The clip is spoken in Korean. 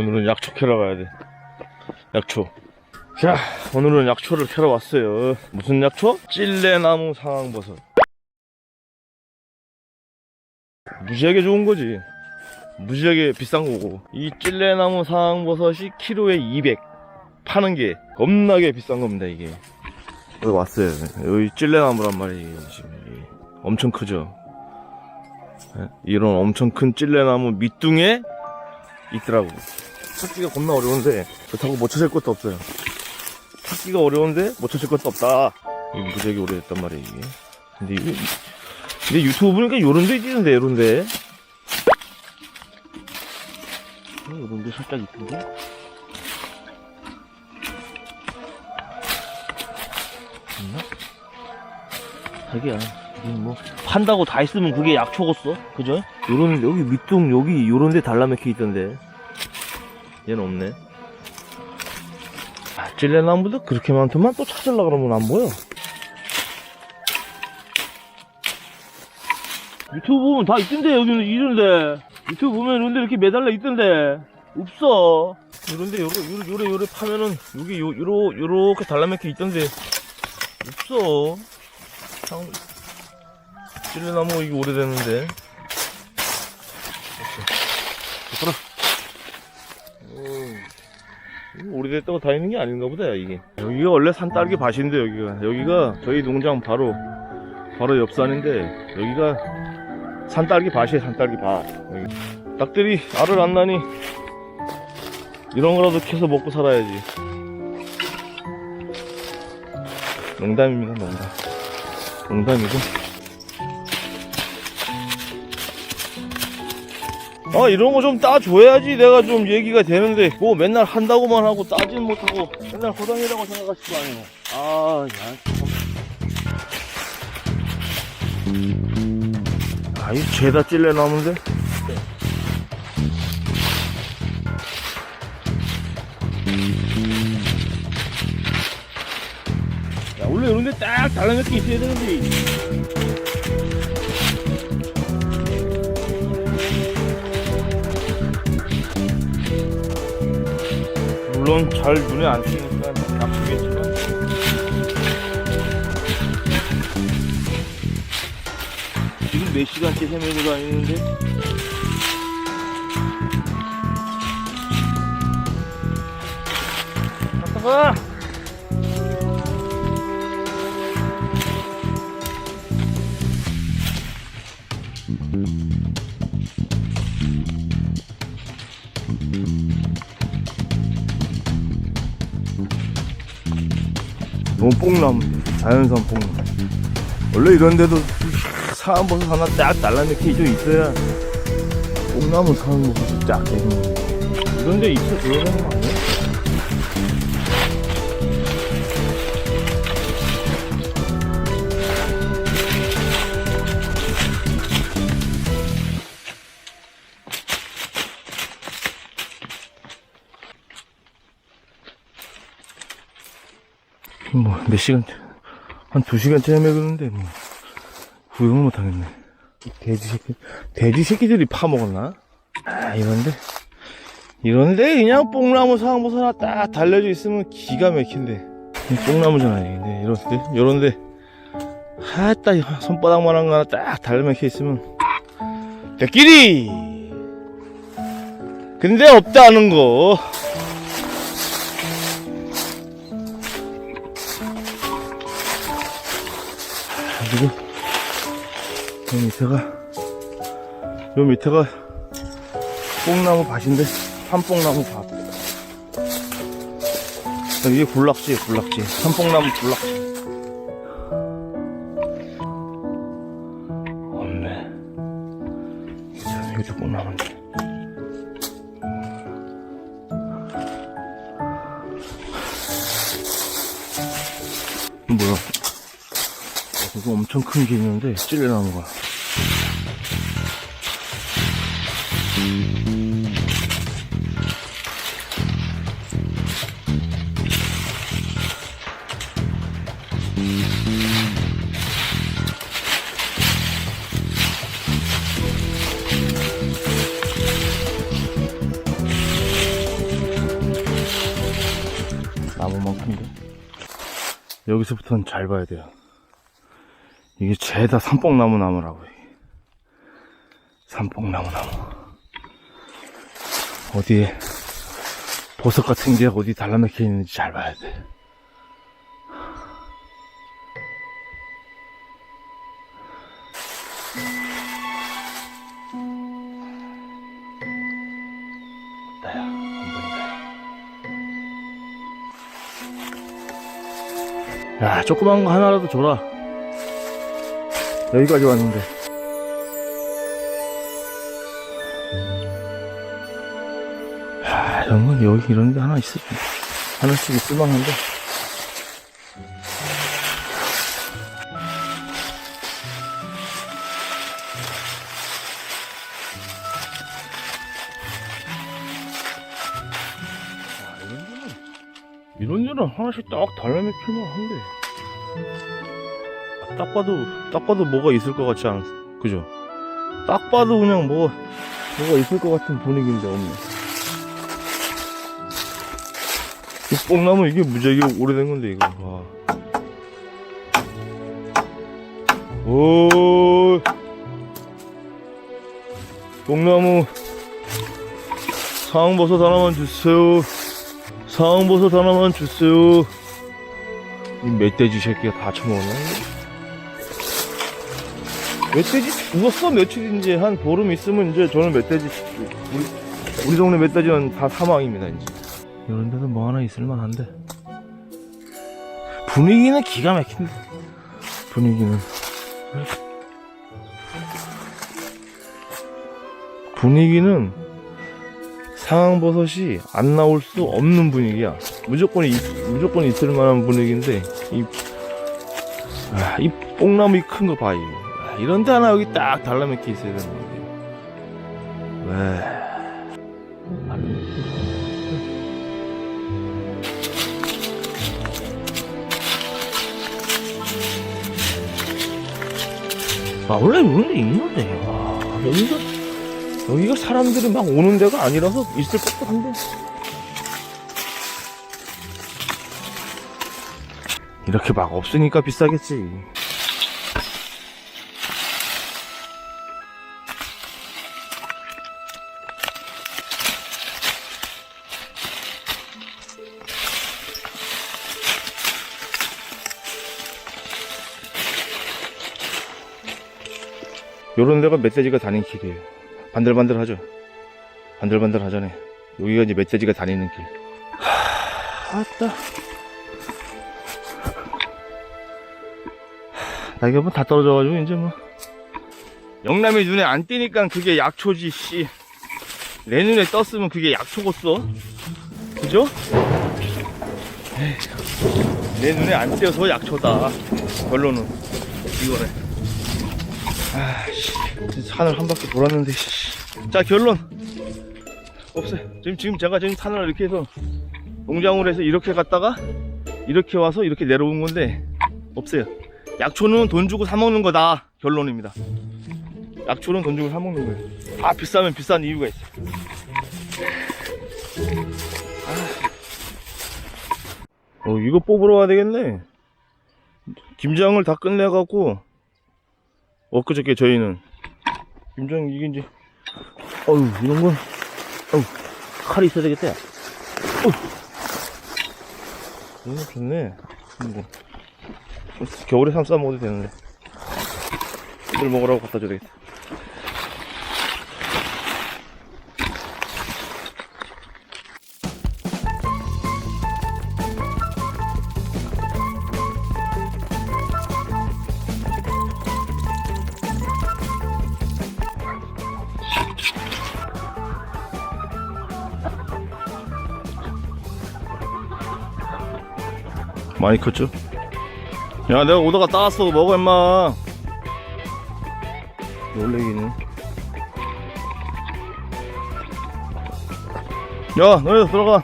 오늘은 약초 캐러 가야 돼. 약초. 자, 오늘은 약초를 캐러 왔어요. 무슨 약초? 찔레나무 상황버섯. 무지하게 좋은 거지. 무지하게 비싼 거고. 이 찔레나무 상황버섯이 키로에 200. 파는 게 겁나게 비싼 겁니다, 이게. 여기 왔어요. 여기 찔레나무란 말이에요, 지금. 엄청 크죠? 예, 이런 엄청 큰 찔레나무 밑둥에 있더라고. 찾기가 겁나 어려운데 그렇다고 못 찾을 것도 없어요. 찾기가 어려운데 못 찾을 것도 없다. 무지하게 오래됐단 말이에요 이게. 근데 이게 근데 유튜브 보니까 요런 데 있던데 요런데. 어, 요런 데 살짝 있던데. 있나? 자기야, 이뭐 판다고 다 있으면 그게 약초겠어, 그죠? 요런 여기 밑둥 여기 요런 데 달라맥혀 있던데. 얘는 없네. 아, 찔레나무도 그렇게 많더만 또 찾으려 그러면 안 보여. 유튜브 보면 다 있던데 여기는 이런데 유튜브 보면 이런데 이렇게 매달려 있던데 없어. 이런데 요래 요래 요래, 요래 파면은 여기 요 요러 요렇게 달라맥혀 있던데 없어. 참, 찔레나무 이게 오래됐는데. 그렇 이거 오래됐다고 다니는 게 아닌가 보다, 야, 이게. 여기가 원래 산딸기 밭인데, 여기가. 여기가 저희 농장 바로, 바로 옆산인데, 여기가 산딸기 밭이에요, 산딸기 밭. 여기. 닭들이 알을 안 나니, 이런 거라도 캐서 먹고 살아야지. 농담입니다, 농담. 농담이고. 아 이런 거 좀 따줘야지. 내가 좀 얘기가 되는데. 뭐 맨날 한다고만 하고 따진 못하고 맨날 호당이라고 생각하실 거 아니에요 아 야. 아이 죄다 찔레 나무인데? 야 원래 이런데 딱 달라붙게 있어야 되는데 물론 잘 눈에 안 띄니까 나쁘겠지만 지금 몇 시간째 헤매고 다니는데 가! 너무 뽕나무 자연산 뽕나무 원래 이런데도 사암버섯 하나 딱 달라내게 좀 있어야 뽕나무 사암버섯 쫙 되는 거 이런데 있어 들어가는 거 아니야? 뭐 몇 시간 한 두 시간째 헤매겠는데 뭐 구경을 못 하겠네. 돼지 새끼 돼지 새끼들이 파먹었나? 아 이런데. 이런데 그냥 뽕나무 상황버섯 하나 딱 달려져 있으면 기가 막힌데. 이 뽕나무잖아 이게. 이런데 이런데. 하따 손바닥만한 거 하나 딱 달려막혀 있으면 대끼리! 근데 없다는 거 그리고 요 밑에가 요 밑에가 뽕나무 밭인데 산뽕나무 밭. 이게 굴락지 굴락지. 산뽕나무 굴락지. 없네. 자, 여기도 뽕나무인데 뭐야 이거 엄청 큰 게 있는데 찔려나는 거야. 나무만큼도 여기서부터는 잘 봐야 돼요 이게 죄다. 삼뽕나무 나무라고. 이게. 삼뽕나무 나무. 어디에 보석 같은 게 어디 달라맥혀 있는지 잘 봐야 돼. 야 조그만 거 하나라도 줘라 여기까지 왔는데. 야 이런 건 여기 이런 데 하나 있어 하나씩 있을 만한데. 이런 데는 하나씩 딱 달라맥힐만 한데. 아, 딱 봐도 딱 봐도 뭐가 있을 것 같지 않았어 그죠? 딱 봐도 그냥 뭐 뭐가 있을 것 같은 분위기인데 없네 이 뽕나무 이게 무지하게 오래된 건데 이거 와. 오 뽕나무 상버섯 하나만 주세요 상버섯 하나만 주세요 이 멧돼지 새끼가 다 처먹었나? 멧돼지? 죽었어 며칠인지 한 보름 있으면 이제 저는 멧돼지 우리, 우리 동네 멧돼지는 다 사망입니다 이제. 이런 데도 뭐 하나 있을 만한데. 분위기는 기가 막힌데. 분위기는. 분위기는 상황버섯이 안 나올 수 없는 분위기야. 무조건 있, 무조건 있을 만한 분위기인데 이, 아, 이 뽕나무 이큰거 봐, 이거. 아, 이런 데 하나 여기 딱 달라붙어 있어야 되는 거지. 왜. 아, 원래 이런 데 있는데, 와, 여기가, 여기가 사람들이 막 오는 데가 아니라서 있을 법도 한데. 이렇게 막 없으니까 비싸겠지. 요런 데가 멧돼지가 다니는 길이에요. 반들반들하죠? 반들반들 하잖아요. 여기가 이제 멧돼지가 다니는 길. 하, 아따. 낙엽은 다 떨어져가지고 이제 뭐 영남이 눈에 안 띄니까 그게 약초지 씨. 내 눈에 떴으면 그게 약초겠어 그죠? 에휴, 내 눈에 안 띄어서 약초다 결론은 이거네 아씨 산을 한 바퀴 돌았는데 씨. 자 결론 없어요 지금 지금 제가 지금 산을 이렇게 해서 농장으로 해서 이렇게 갔다가 이렇게 와서 이렇게 내려온 건데 없어요 약초는 돈 주고 사 먹는 거다 결론입니다. 약초는 돈 주고 사 먹는 거예요. 다 비싸면 비싼 이유가 있어. 아. 어 이거 뽑으러 와야 되겠네. 김장을 다 끝내갖고 엊그저께 저희는 김장 이게 이제 어휴 이런 건 어휴 칼이 있어야 되겠다. 야. 어휴. 이거 좋네. 이거. 겨울에 삼싸 먹어도 되는데 물 먹으라고 갖다 줘야 되겠다 많이 컸죠? 야 내가 오다가 따왔어. 먹어 임마. 놀래기는 야 너네 들어가